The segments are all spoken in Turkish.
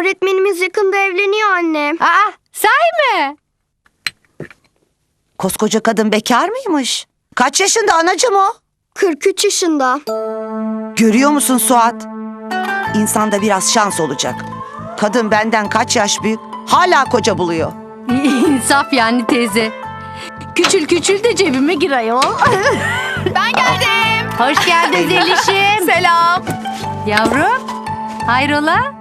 Öğretmenimiz yakında evleniyor anne. Aa, sahi mi? Koskoca kadın bekar mıymış? Kaç yaşında anacım o? 43 yaşında. Görüyor musun Suat? İnsanda biraz şans olacak. Kadın benden kaç yaş büyük hala koca buluyor. İnsaf yani teyze. Küçül küçül de cebime gir ayol. Ben geldim. Hoş geldin Zeliş'im. Selam. Yavrum. Hayrola?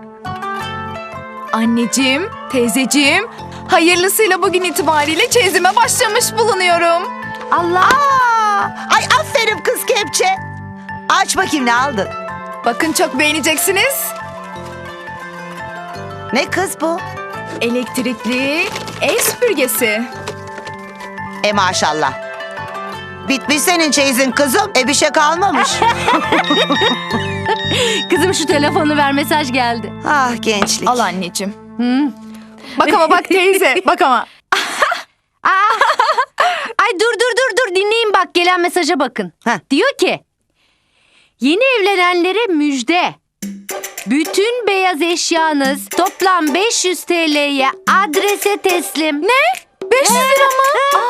Anneciğim, teyzeciğim. Hayırlısıyla bugün itibariyle çeyizime başlamış bulunuyorum. Allah. Ay aferin kız kepçe. Aç bakayım ne aldın? Bakın çok beğeneceksiniz. Ne kız bu? Elektrikli el süpürgesi. E maşallah. Bitmiş senin çeyizin kızım. E bir şey kalmamış. Kızım şu telefonu ver mesaj geldi. ah gençlik. Al anneciğim. Hı. Bak ama bak teyze, bak ama. Ay dur dur dur dur dinleyin bak gelen mesaja bakın. Heh. Diyor ki yeni evlenenlere müjde. Bütün beyaz eşyanız toplam 500 TL'ye adrese teslim. Ne? 500 lira mı?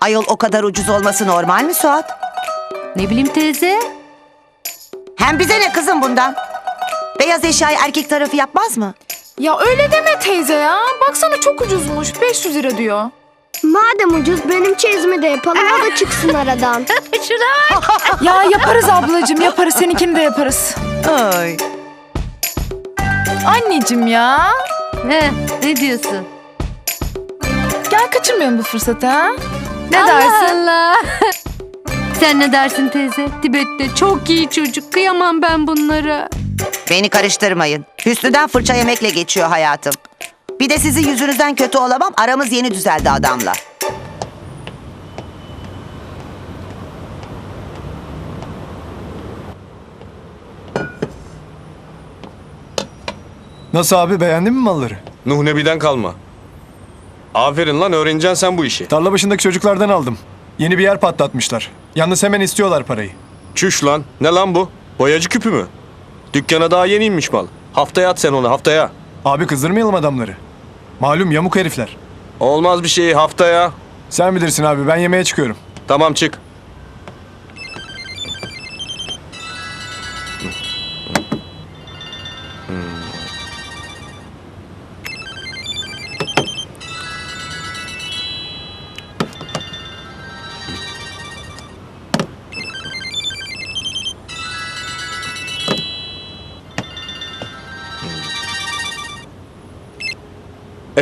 Ayol o kadar ucuz olması normal mi Suat? Ne bileyim teyze? Hem bize ne kızım bundan? Beyaz eşyayı erkek tarafı yapmaz mı? Ya öyle deme teyze ya. Baksana çok ucuzmuş. 500 lira diyor. Madem ucuz benim çeyizimi de yapalım o da çıksın aradan. Şuna bak. Ya yaparız ablacığım, yaparız. Seninkini de yaparız. Ay. Anneciğim ya. He, ne diyorsun? Gel kaçırmayalım bu fırsatı ha. Ne Allah dersin? Allah. Sen ne dersin teyze? Tibet'te çok iyi çocuk. Kıyamam ben bunlara. Beni karıştırmayın. Hüsnü'den fırça yemekle geçiyor hayatım. Bir de sizin yüzünüzden kötü olamam. Aramız yeni düzeldi adamla. Nasıl abi beğendin mi malları? Nuh Nebi'den kalma. Aferin lan öğreneceksin sen bu işi. Tarla başındaki çocuklardan aldım. Yeni bir yer patlatmışlar. Yalnız hemen istiyorlar parayı. Çüş lan. Ne lan bu? Boyacı küpü mü? Dükkana daha yeni inmiş mal. Haftaya at sen onu haftaya. Abi kızdırmayalım adamları. Malum yamuk herifler. Olmaz bir şey haftaya. Sen bilirsin abi ben yemeğe çıkıyorum. Tamam çık.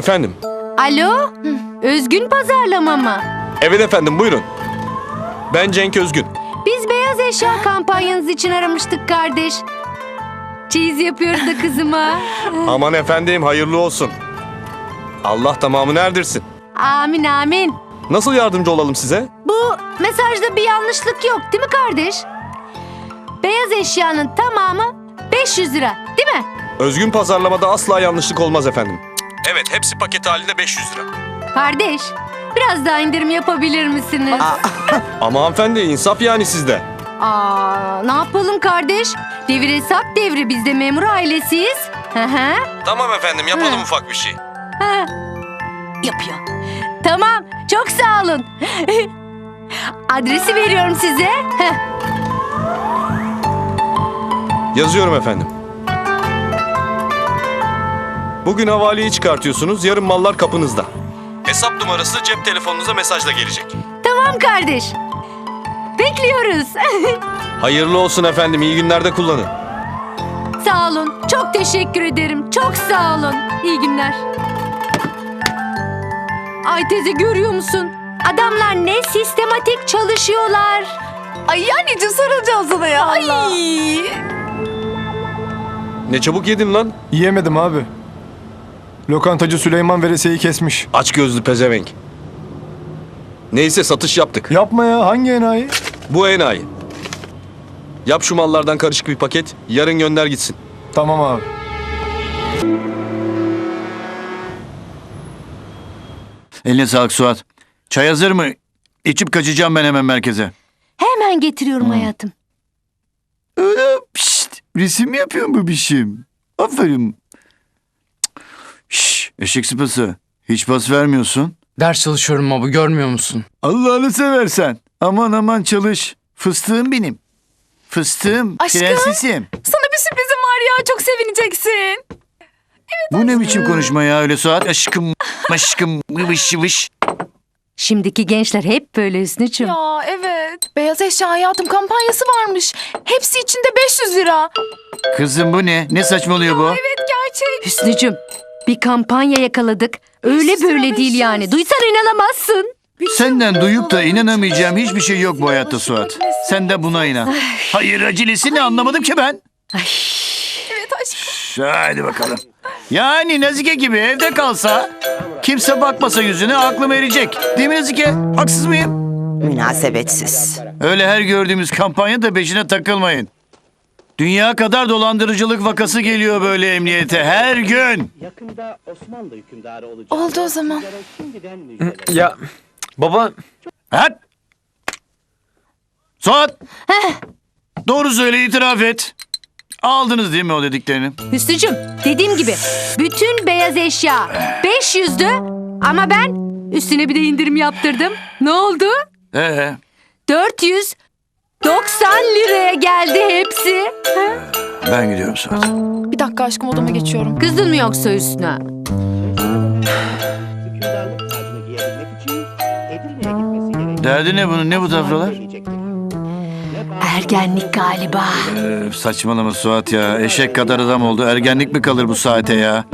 Efendim. Alo? Özgün pazarlama mı? Evet efendim buyurun. Ben Cenk Özgün. Biz beyaz eşya kampanyanız için aramıştık kardeş. Çeyiz yapıyoruz da kızıma. Aman efendim hayırlı olsun. Allah tamamını erdirsin. amin amin. Nasıl yardımcı olalım size? Bu mesajda bir yanlışlık yok değil mi kardeş? Beyaz eşyanın tamamı 500 lira değil mi? Özgün pazarlamada asla yanlışlık olmaz efendim. Evet hepsi paket halinde 500 lira. Kardeş biraz daha indirim yapabilir misiniz? Ama hanımefendi insaf yani sizde. Aa, ne yapalım kardeş? Devir hesap devri biz de memur ailesiyiz. Hı hı. Tamam efendim yapalım Hı. ufak bir şey. Ha. Yapıyor. Tamam, çok sağ olun. Adresi veriyorum size. Heh. Yazıyorum efendim. Bugün havaleyi çıkartıyorsunuz, yarın mallar kapınızda. Hesap numarası cep telefonunuza mesajla gelecek. Tamam kardeş. Bekliyoruz. Hayırlı olsun efendim, iyi günlerde kullanın. sağ olun. Çok teşekkür ederim. Çok sağ olun. İyi günler. Ay teyze görüyor musun? Adamlar ne sistematik çalışıyorlar. Ay anneciğim sarılacağım sana ya. Ay. Ne çabuk yedin lan. Yiyemedim abi. Lokantacı Süleyman veresiyeyi kesmiş. Aç gözlü pezevenk. Neyse satış yaptık. Yapma ya hangi enayi? Bu enayi. Yap şu mallardan karışık bir paket, yarın gönder gitsin. Tamam abi. Eline sağlık Suat. Çay hazır mı? İçip kaçacağım ben hemen merkeze. Hemen getiriyorum hayatım. Öyle pişt. Resim mi yapıyorsun bu bişim? Aferin. Eşek sıpası. Hiç pas vermiyorsun. Ders çalışıyorum baba görmüyor musun? Allah'ını seversen. Aman aman çalış. Fıstığım benim. Fıstığım. Aşkım. Prensesim. Sana bir sürprizim var ya çok sevineceksin. Bu ne biçim konuşma ya öyle Suat? Aşkım, aşkım, vış vış. Şimdiki gençler hep böyle Hüsnü'cüm. Ya evet. Beyaz eşya hayatım kampanyası varmış. Hepsi içinde 500 lira. Kızım bu ne? Ne saçmalıyor bu? Evet gerçek. Hüsnü'cüm bir kampanya yakaladık. Öyle 500 lira, böyle değil 500. yani. Duysan inanamazsın. Senden duyup da inanamayacağım hiçbir şey yok bu hayatta Suat. Sen de buna inan. Hayır acelesini anlamadım ki ben. Evet aşkım. Hadi bakalım. Yani Nazike gibi evde kalsa, kimse bakmasa yüzüne aklım erecek. Değil mi Nazike? Haksız mıyım? Münasebetsiz. Öyle her gördüğümüz kampanya da peşine takılmayın. Dünya kadar dolandırıcılık vakası geliyor böyle emniyete her gün. Yakında Osmanlı hükümdarı olacak. Oldu o zaman. Ya baba Hat! Suat! Doğru söyle itiraf et. Aldınız değil mi o dediklerini? Hüsnü'cüm dediğim gibi bütün beyaz eşya 500'dü ama ben üstüne bir de indirim yaptırdım. Ne oldu? Ee, 490 liraya geldi hepsi. ben gidiyorum Suat. Bir dakika aşkım odama geçiyorum. Kızdın mı yoksa Hüsnü? Hükümdarlık tacını giyebilmek için Edirne'ye gitmesi gerekiyor. Derdi ne bunun? Ne bu tafralar? Ergenlik galiba. Ee, saçmalama Suat ya. Eşek kadar adam oldu. Ergenlik mi kalır bu saate ya?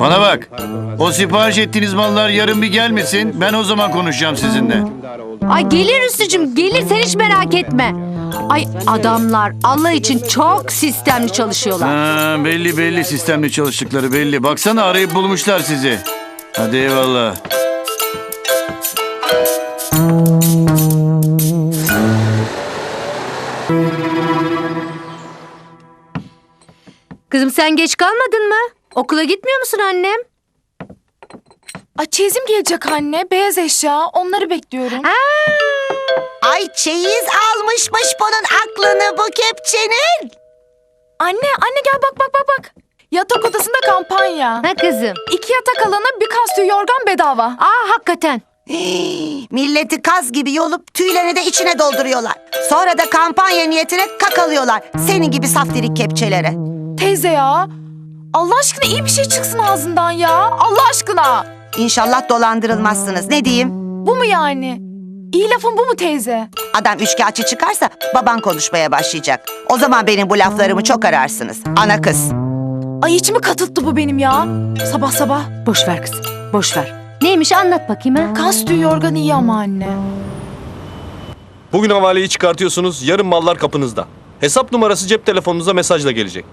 Bana bak. O sipariş ettiğiniz mallar yarın bir gelmesin. Ben o zaman konuşacağım sizinle. Ay gelir Hüsnü'cüm gelir sen hiç merak etme. Ay adamlar Allah için çok sistemli çalışıyorlar. Ha, belli belli sistemli çalıştıkları belli. Baksana arayıp bulmuşlar sizi. Hadi eyvallah. Kızım sen geç kalmadın mı? Okula gitmiyor musun annem? Ay çeyizim gelecek anne. Beyaz eşya. Onları bekliyorum. Ay çeyiz almışmış bunun aklını bu kepçenin. Anne anne gel bak bak bak bak. Yatak odasında kampanya. Ha kızım. İki yatak alana bir kastüyü yorgan bedava. Aa hakikaten. Milleti kaz gibi yolup tüylerini de içine dolduruyorlar. Sonra da kampanya niyetine kakalıyorlar. Senin gibi saftirik kepçelere. Teyze ya. Allah aşkına iyi bir şey çıksın ağzından ya. Allah aşkına. İnşallah dolandırılmazsınız. Ne diyeyim? Bu mu yani? İyi lafın bu mu teyze? Adam üçkağıtçı çıkarsa baban konuşmaya başlayacak. O zaman benim bu laflarımı çok ararsınız. Ana kız. Ay içimi katılttı bu benim ya. Sabah sabah. Boş ver kızım. Boş ver. Neymiş anlat bakayım ha. Kastüyü yorgan iyi ama anne. Bugün havaleyi çıkartıyorsunuz, yarın mallar kapınızda. Hesap numarası cep telefonunuza mesajla gelecek.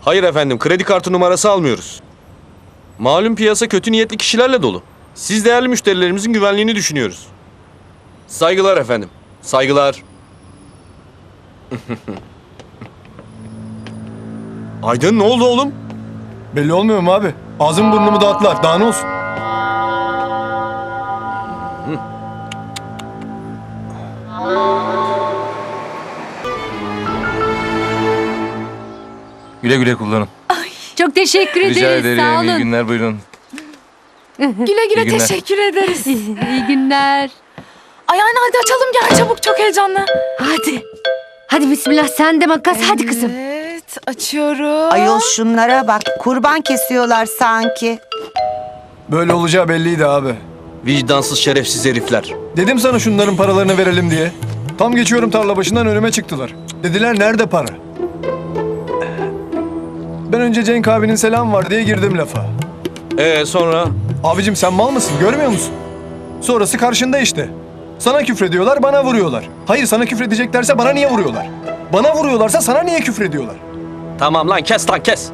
Hayır efendim, kredi kartı numarası almıyoruz. Malum piyasa kötü niyetli kişilerle dolu. Siz değerli müşterilerimizin güvenliğini düşünüyoruz. Saygılar efendim. Saygılar. Aydın ne oldu oğlum? Belli olmuyor mu abi? Ağzım burnumu dağıttılar. Daha ne olsun? güle güle kullanın. Çok teşekkür ederiz. Rica ederim. Sağ İyi olun. günler buyurun. Güle güle İyi günler. teşekkür ederiz. İyi günler. Ay anne hadi açalım gel çabuk çok heyecanlı. Hadi. Hadi bismillah sen de makas hadi kızım. Evet açıyorum. Ayol şunlara bak. Kurban kesiyorlar sanki. Böyle olacağı belliydi abi. Vicdansız şerefsiz herifler. Dedim sana şunların paralarını verelim diye. Tam geçiyorum tarla başından önüme çıktılar. Dediler nerede para? Ben önce Cenk abinin selam var diye girdim lafa. Ee sonra? Abicim sen mal mısın görmüyor musun? Sonrası karşında işte. Sana küfrediyorlar bana vuruyorlar. Hayır sana küfredeceklerse bana niye vuruyorlar? Bana vuruyorlarsa sana niye küfrediyorlar? Tamam lan kes lan kes.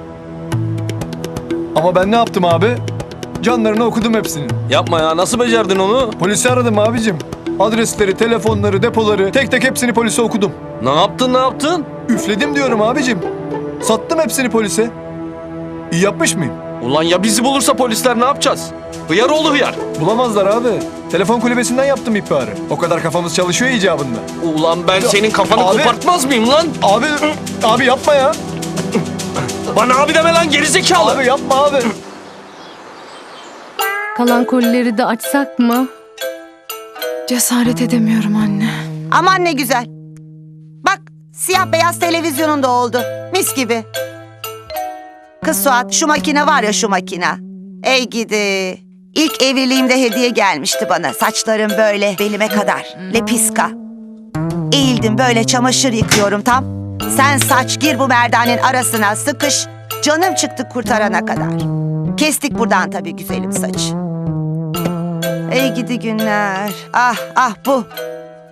Ama ben ne yaptım abi? Canlarını okudum hepsinin. Yapma ya nasıl becerdin onu? Polisi aradım abicim. Adresleri, telefonları, depoları tek tek hepsini polise okudum. Ne yaptın ne yaptın? Üfledim diyorum abicim. Sattım hepsini polise. İyi yapmış mıyım? Ulan ya bizi bulursa polisler ne yapacağız? Hıyar oğlu hıyar. Bulamazlar abi. Telefon kulübesinden yaptım ihbarı. O kadar kafamız çalışıyor icabında. Ulan ben senin kafanı Abi. kopartmaz mıyım lan? Abi, abi yapma ya. Bana abi deme lan gerizekalı. Abi yapma abi. Kalan kolileri de açsak mı? Cesaret edemiyorum anne. Aman ne güzel. Siyah beyaz televizyonun da oldu. Mis gibi. Kız Suat şu makine var ya şu makine. Ey gidi. İlk evliliğimde hediye gelmişti bana. Saçlarım böyle belime kadar. Lepiska. Eğildim böyle çamaşır yıkıyorum tam. Sen saç gir bu merdanenin arasına sıkış. Canım çıktı kurtarana kadar. Kestik buradan tabii güzelim saçı. Ey gidi günler. Ah ah bu.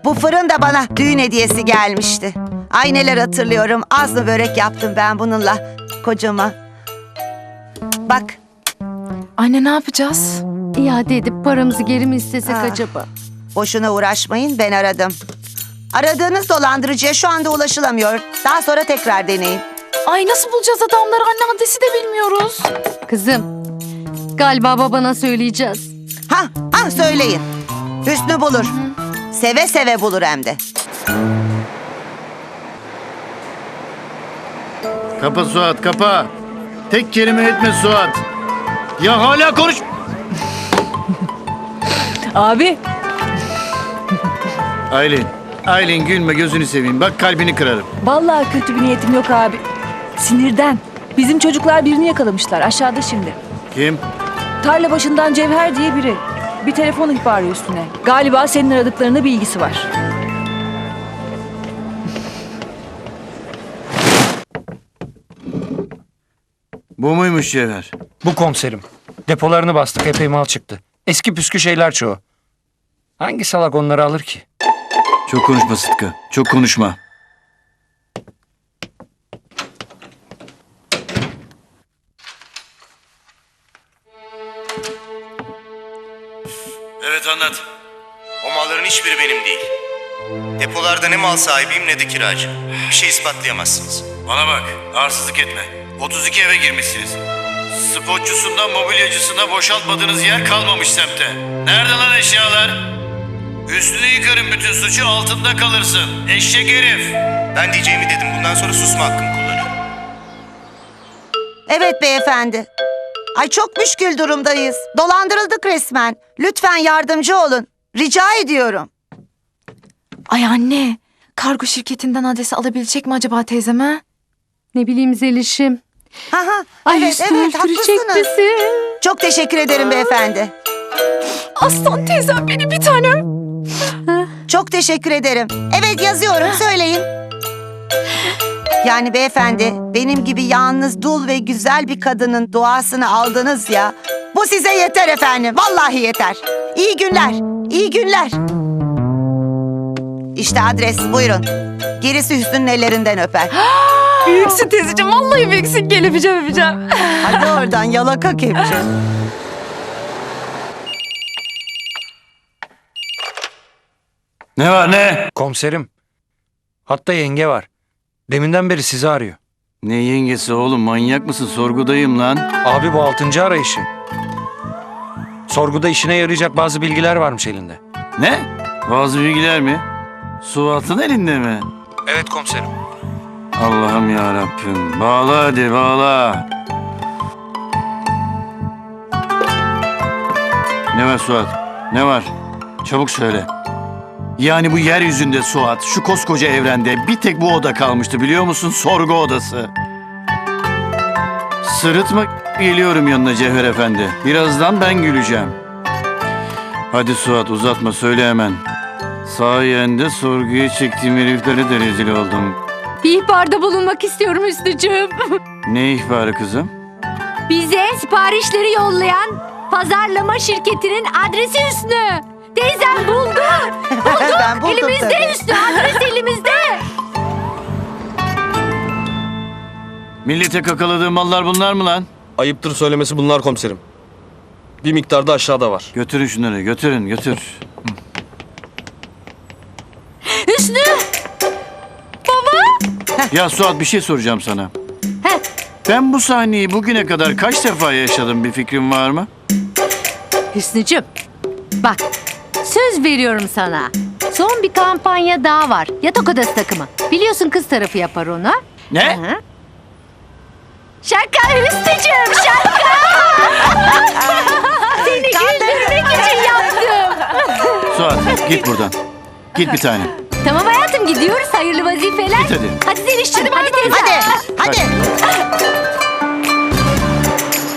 Bu fırın da bana düğün hediyesi gelmişti. Ay neler hatırlıyorum. Az mı börek yaptım ben bununla kocama. Bak Anne ne yapacağız? İade edip paramızı geri mi istesek Ah. acaba? boşuna uğraşmayın ben aradım. Aradığınız dolandırıcıya şu anda ulaşılamıyor. Daha sonra tekrar deneyin. Ay nasıl bulacağız adamları anne adresi de bilmiyoruz. Kızım, galiba babana söyleyeceğiz. Ha ha söyleyin. Hüsnü bulur. Seve seve bulur hem de. Kapa Suat kapa. Tek kelime etme Suat. Ya hala konuş. Abi Aylin. Aylin gülme gözünü seveyim. Bak kalbini kırarım. vallahi kötü bir niyetim yok abi. Sinirden. Bizim çocuklar birini yakalamışlar aşağıda şimdi. Kim? Tarla başından Cevher diye biri. Bir telefon ihbarı üstüne. Galiba senin aradıklarında bir ilgisi var. Bu muymuş Cevher? Bu komiserim. Depolarını bastık epey mal çıktı. Eski püskü şeyler çoğu. Hangi salak onları alır ki? Çok konuşma Sıtkı. Çok konuşma. Evet anlat. O malların hiçbiri benim değil. Depolarda ne mal sahibiyim ne de kiracı. Bir şey ispatlayamazsınız. Bana bak, arsızlık etme. 32 eve girmişsiniz. Spotçusundan mobilyacısına boşaltmadığınız yer kalmamış semte. Nerede lan eşyalar? Üstünü yıkarım bütün suçu altında kalırsın. Eşek herif. Ben diyeceğimi dedim. Bundan sonra susma hakkımı kullanıyorum. Evet beyefendi. Ay çok müşkül durumdayız. Dolandırıldık resmen. Lütfen yardımcı olun. Rica ediyorum. Ay anne kargo şirketinden adresi alabilecek mi acaba teyzeme? Ne bileyim Zeliş'im. Ha ha. Ay evet Hüsnü evet öldürecek haklısınız. bizi. Çok teşekkür ederim beyefendi. Aslan teyzem benim bir tanem. Çok teşekkür ederim. Evet yazıyorum söyleyin. Yani beyefendi benim gibi yalnız dul ve güzel bir kadının duasını aldınız ya. Bu size yeter efendim. Vallahi yeter. İyi günler. iyi günler. İşte adres buyurun. Gerisi Hüsnü'nün ellerinden öper. Büyüksün teyzeciğim vallahi büyüksün gel öpeceğim öpeceğim. Hadi oradan yalaka kepçe. Ne var ne? Komiserim. Hatta yenge var. Deminden beri sizi arıyor. Ne yengesi oğlum manyak mısın? Sorgudayım lan. Abi bu altıncı arayışı. Sorguda işine yarayacak bazı bilgiler varmış elinde. Ne? Bazı bilgiler mi? Suat'ın elinde mi? Evet komiserim. Allah'ım ya Rabbim. Bağla hadi bağla. Ne var Suat? Ne var? Çabuk söyle. Yani bu yeryüzünde Suat, şu koskoca evrende bir tek bu oda kalmıştı biliyor musun? Sorgu odası. Sırıtma geliyorum yanına Cevher Efendi. Birazdan ben güleceğim. Hadi Suat uzatma söyle hemen. Sayende sorguya çektiğim heriflere de rezil oldum. Bir ihbarda bulunmak istiyorum Hüsnü'cüğüm. Ne ihbarı kızım? Bize siparişleri yollayan pazarlama şirketinin adresi Hüsnü. Teyzem buldu. ben buldum elimizde tabii. Hüsnü. Adres elimizde. Millete kakaladığı mallar bunlar mı lan? Ayıptır söylemesi bunlar komiserim. Bir miktarda aşağıda var. Götürün şunları götürün götür. Ya Suat bir şey soracağım sana. Heh. Ben bu sahneyi bugüne kadar kaç defa yaşadım bir fikrin var mı? Hüsnü'cüğüm. Bak söz veriyorum sana. Son bir kampanya daha var. Yatak odası takımı. Biliyorsun kız tarafı yapar onu. Ne? Hı. Şaka Hüsnü'cüğüm şaka. Seni güldürmek için yaptım. Suat git buradan. Git bir tane. Tamam hayatım gidiyoruz. Hayırlı vazifeler. Git hadi. Hadi Zeliş'cim. Hadi, hadi, hadi, hadi. hadi.